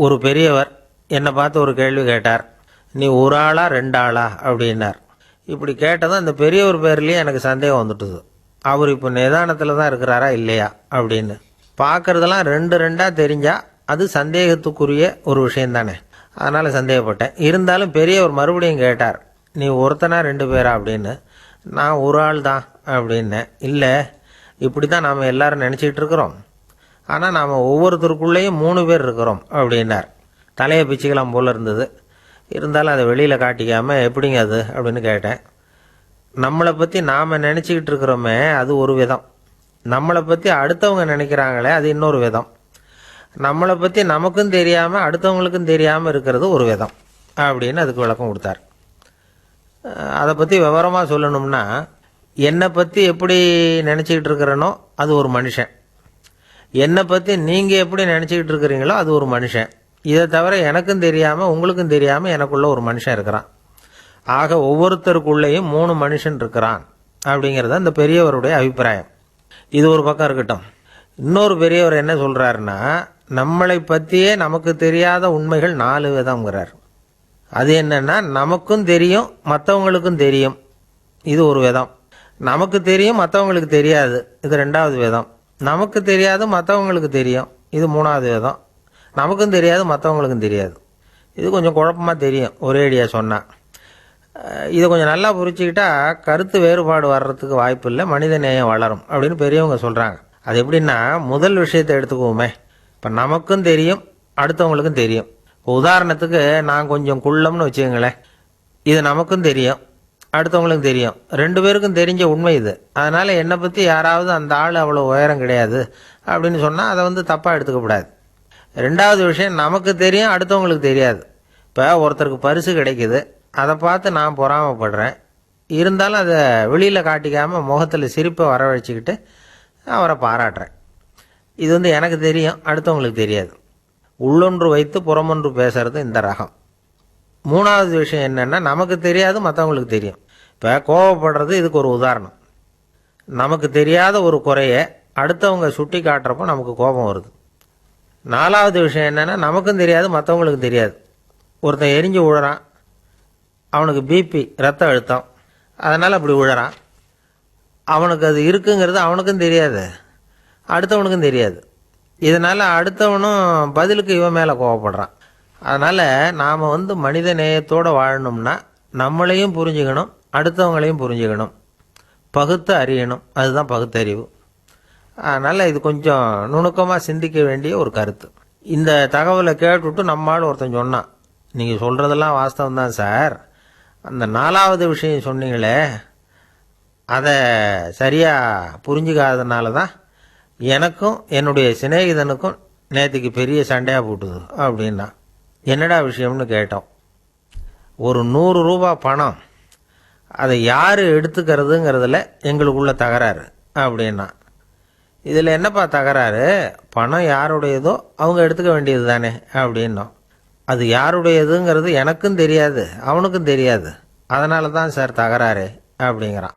ஒரு பெரியவர் என்னை பார்த்து ஒரு கேள்வி கேட்டார். நீ ஒரு ஆளா ரெண்டு ஆளா? அப்படின்னார். இப்படி கேட்டதும் அந்த பெரியவர் பேர்லேயே எனக்கு சந்தேகம் வந்துட்டுது. அவர் இப்போ நிதானத்தில் தான் இருக்கிறாரா இல்லையா? அப்படின்னு. பார்க்குறதெல்லாம் ரெண்டு ரெண்டாக தெரிஞ்சால் அது சந்தேகத்துக்குரிய ஒரு விஷயம் தானே. அதனால் சந்தேகப்பட்டேன். இருந்தாலும் பெரியவர் மறுபடியும் கேட்டார். நீ ஒருத்தனா ரெண்டு பேரா? அப்படின்னு. நான் ஒரு ஆள் தான் அப்படின்னேன். இல்லை இப்படி தான் நாம் எல்லாரும் நினச்சிக்கிட்டு இருக்கிறோம். ஆனால் நாம் ஒவ்வொருத்தருக்குள்ளேயும் மூணு பேர் இருக்கிறோம் அப்படின்னார். தலையை பிச்சுக்கலாம் போல இருந்தது. இருந்தாலும் அதை வெளியில் காட்டிக்காமல் எப்படிங்க அது அப்படின்னு கேட்டேன். நம்மளை பற்றி நாம் நினச்சிக்கிட்டு இருக்கிறோமே அது ஒரு விதம். நம்மளை பற்றி அடுத்தவங்க நினைக்கிறாங்களே அது இன்னொரு விதம். நம்மளை பற்றி நமக்கும் தெரியாமல் அடுத்தவங்களுக்கும் தெரியாமல் இருக்கிறது ஒரு விதம் அப்படின்னு அதுக்கு விளக்கம் கொடுத்தார். அதை பற்றி விவரமாக சொல்லணும்னா என்னை பற்றி எப்படி நினச்சிக்கிட்டு இருக்கிறேனோ அது ஒரு மனுஷன். என்னை பற்றி நீங்கள் எப்படி நினச்சிக்கிட்டு இருக்கிறீங்களோ அது ஒரு மனுஷன். இதை தவிர எனக்கும் தெரியாமல் உங்களுக்கும் தெரியாமல் எனக்குள்ள ஒரு மனுஷன் இருக்கிறான். ஆக ஒவ்வொருத்தருக்குள்ளேயும் மூணு மனுஷன் இருக்கிறான் அப்படிங்கிறது அந்த பெரியவருடைய அபிப்பிராயம். இது ஒரு பக்கம் இருக்கட்டும். இன்னொரு பெரியவர் என்ன சொல்கிறாருன்னா நம்மளை பற்றியே நமக்கு தெரியாத உண்மைகள் நாலு விதம்ங்கிறார். அது என்னென்னா நமக்கும் தெரியும் மற்றவங்களுக்கும் தெரியும். இது ஒரு விதம். நமக்கு தெரியும் மற்றவங்களுக்கு தெரியாது. இது ரெண்டாவது விதம். நமக்கு தெரியாது மற்றவங்களுக்கு தெரியும். இது மூணாவது விதம். நமக்கும் தெரியாது மற்றவங்களுக்கும் தெரியாது. இது கொஞ்சம் குழப்பமாக தெரியும் ஒரேடியாக சொன்னால் இதை கொஞ்சம் நல்லா புரிச்சுக்கிட்டா கருத்து வேறுபாடு வர்றதுக்கு வாய்ப்பு இல்லை மனித நேயம் வளரும் அப்படின்னு பெரியவங்க சொல்கிறாங்க அது எப்படின்னா முதல் விஷயத்தை எடுத்துக்குவோமே. இப்போ நமக்கும் தெரியும் அடுத்தவங்களுக்கும் தெரியும். இப்போ உதாரணத்துக்கு நான் கொஞ்சம் குள்ளம்னு வச்சுக்கோங்களேன். இது நமக்கும் தெரியும். அடுத்தவங்களுக்கு தெரியும். ரெண்டு பேருக்கும் தெரிஞ்ச உண்மை இது. அதனால் என்னை பற்றி யாராவது அந்த ஆள் அவ்வளோ உயரம் கிடையாது அப்படின்னு சொன்னால் அதை வந்து தப்பாக எடுத்துக்கக்கூடாது ரெண்டாவது விஷயம் நமக்கு தெரியும் அடுத்தவங்களுக்கு தெரியாது. இப்போ ஒருத்தருக்கு பரிசு கிடைக்குது. அதை பார்த்து நான் பொறாமப்படுறேன். இருந்தாலும் அதை வெளியில் காட்டிக்காமல் முகத்தில் சிரிப்பை வரவழைச்சிக்கிட்டு அவரை பாராட்டுறேன். இது வந்து எனக்கு தெரியும் அடுத்தவங்களுக்கு தெரியாது. உள்ளொன்று வைத்து புறமொன்று பேசுகிறது இந்த ரகம். மூணாவது விஷயம் என்னென்னா நமக்கு தெரியாது மற்றவங்களுக்கு தெரியும். இப்போ கோவப்படுறது இதுக்கு ஒரு உதாரணம். நமக்கு தெரியாத ஒரு குறையை அடுத்தவங்க சுட்டி காட்டுறப்போ நமக்கு கோபம் வருது. நாலாவது விஷயம் என்னென்னா நமக்கும் தெரியாது மற்றவங்களுக்கு தெரியாது. ஒருத்தன் எரிஞ்சு விழுறான் அவனுக்கு பிபி ரத்த அழுத்தம். அதனால் அப்படி விழுறான் அவனுக்கு அது இருக்குங்கிறது அவனுக்கும் தெரியாது. அடுத்தவனுக்கும் தெரியாது. இதனால் அடுத்தவனும் பதிலுக்கு இவன் மேலே கோவப்படுறான். அதனால் நாம் வந்து மனித நேயத்தோடு வாழணும்னா நம்மளையும் புரிஞ்சுக்கணும் அடுத்தவங்களையும் புரிஞ்சுக்கணும். பகுத்து அறியணும். அதுதான் பகுத்தறிவு அதனால் இது கொஞ்சம் நுணுக்கமாக சிந்திக்க வேண்டிய ஒரு கருத்து. இந்த தகவலை கேட்டுவிட்டு நம்மால் ஒருத்தன் சொன்னான் நீங்கள் சொல்கிறதெல்லாம் வாஸ்தவம் தான் சார். அந்த நாலாவது விஷயம் சொன்னீங்களே அதை சரியாக புரிஞ்சுக்காதனால தான் எனக்கும் என்னுடைய சிநேகிதனுக்கும் நேற்றுக்கு பெரிய சண்டையாக போட்டுது அப்படின்னா. என்னடா விஷயம்னு கேட்டோம். ஒரு நூறு ரூபா பணம் அதை யார் எடுத்துக்கிறதுங்கிறதுல எங்களுக்குள்ள தகராறு அப்படின்னா. இதில் என்னப்பா தகராறு? பணம் யாருடையதோ அவங்க எடுத்துக்க வேண்டியது தானே அப்படின்னோம். அது யாருடையதுங்கிறது எனக்கும் தெரியாது அவனுக்கும் தெரியாது. அதனால தான் சார் தகராறு அப்படிங்கிறான்.